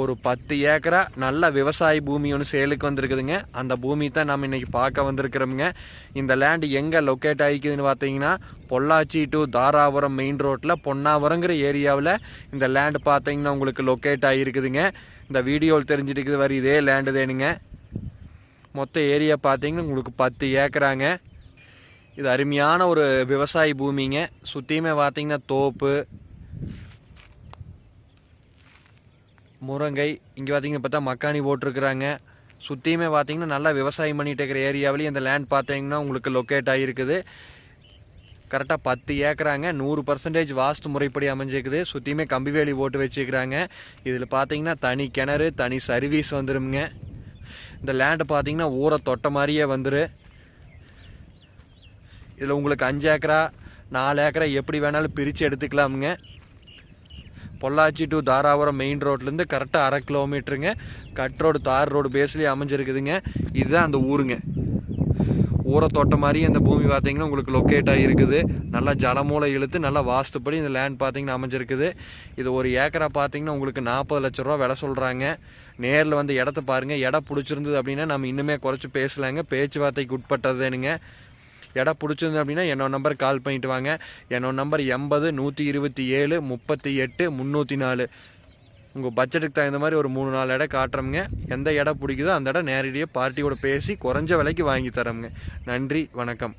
ஒரு பத்து ஏக்கரா நல்ல விவசாய பூமி ஒன்று சேலுக்கு வந்திருக்குதுங்க. அந்த பூமி தான் நம்ம இன்றைக்கி பார்க்க வந்திருக்கிறோமுங்க. இந்த லேண்டு எங்கே லொக்கேட் ஆகிக்குதுன்னு பார்த்தீங்கன்னா பொள்ளாச்சி டு தாராபுரம் மெயின் ரோட்டில் பொன்னாவரங்கிற ஏரியாவில் இந்த லேண்டு பார்த்தீங்கன்னா உங்களுக்கு லொக்கேட் ஆகிருக்குதுங்க. இந்த வீடியோவில் தெரிஞ்சிட்டு வர இதே லேண்டு தேனுங்க. மொத்த ஏரியா பார்த்தீங்கன்னா உங்களுக்கு பத்து ஏக்கராங்க. இது அருமையான ஒரு விவசாய பூமிங்க. சுற்றியுமே பார்த்தீங்கன்னா தோப்பு முருங்கை இங்கே பார்த்தீங்கன்னா பார்த்தா மக்காணி போட்டிருக்கிறாங்க. சுற்றியுமே பார்த்தீங்கன்னா நல்லா விவசாயம் பண்ணிகிட்டு இருக்கிற ஏரியாவிலையும் இந்த லேண்ட் பார்த்தீங்கன்னா உங்களுக்கு லொக்கேட் ஆகிருக்குது கரெக்டாக பத்து ஏக்கராங்க நூறு பர்சன்டேஜ் வாஸ்து முறைப்படி அமைஞ்சிருக்குது. சுற்றியுமே கம்பி வேலி போட்டு வச்சுக்கிறாங்க இதில் பார்த்தீங்கன்னா தனி கிணறு தனி சர்வீஸ் வந்துருமுங்க. இந்த லேண்டை பார்த்தீங்கன்னா ஊரை தொட்ட மாதிரியே வந்துரு. இதில் உங்களுக்கு அஞ்சு ஏக்கரா நாலு ஏக்கரா எப்படி வேணாலும் பிரித்து எடுத்துக்கலாமுங்க. பொள்ளாச்சி டு தாராபுரம் மெயின் ரோட்லேருந்து கரெக்டாக அரை கிலோமீட்டருங்க கட் ரோடு தார் ரோடு பேஸ்லேயே அமைஞ்சிருக்குதுங்க. இதுதான் அந்த ஊருங்க. ஊரை தோட்டம் மாதிரி அந்த பூமி பார்த்தீங்கன்னா உங்களுக்கு லொக்கேட் ஆகிருக்குது நல்லா ஜலமூலை இழுத்து நல்லா வாஸ்துப்படி இந்த லேண்ட் பார்த்தீங்கன்னா அமைஞ்சிருக்குது. இது ஒரு ஏக்கரா பார்த்தீங்கன்னா உங்களுக்கு நாற்பது லட்ச ரூபா விலை சொல்கிறாங்க நேரில் வந்து இடத்த பாருங்கள் இடம் பிடிச்சிருந்தது அப்படின்னா நம்ம இன்னுமே குறைச்சி பேசலாங்க. பேச்சுவார்த்தைக்கு உட்பட்டதுனுங்க இடம் பிடிச்சிருந்து அப்படின்னா என்னோட நம்பர் கால் பண்ணிட்டு வாங்க. என்னோட நம்பர் எண்பது நூற்றி இருபத்தி ஏழு முப்பத்தி எட்டு முந்நூற்றி நாலு. உங்கள் பட்ஜெட்டுக்கு தகுந்த மாதிரி ஒரு மூணு நாலு இடம் காட்டுறோமுங்க. எந்த இடம் பிடிக்குதோ அந்த இடம் நேரடியாக பார்ட்டியோட பேசி குறைஞ்ச விலைக்கு வாங்கி தரோமுங்க. நன்றி வணக்கம்.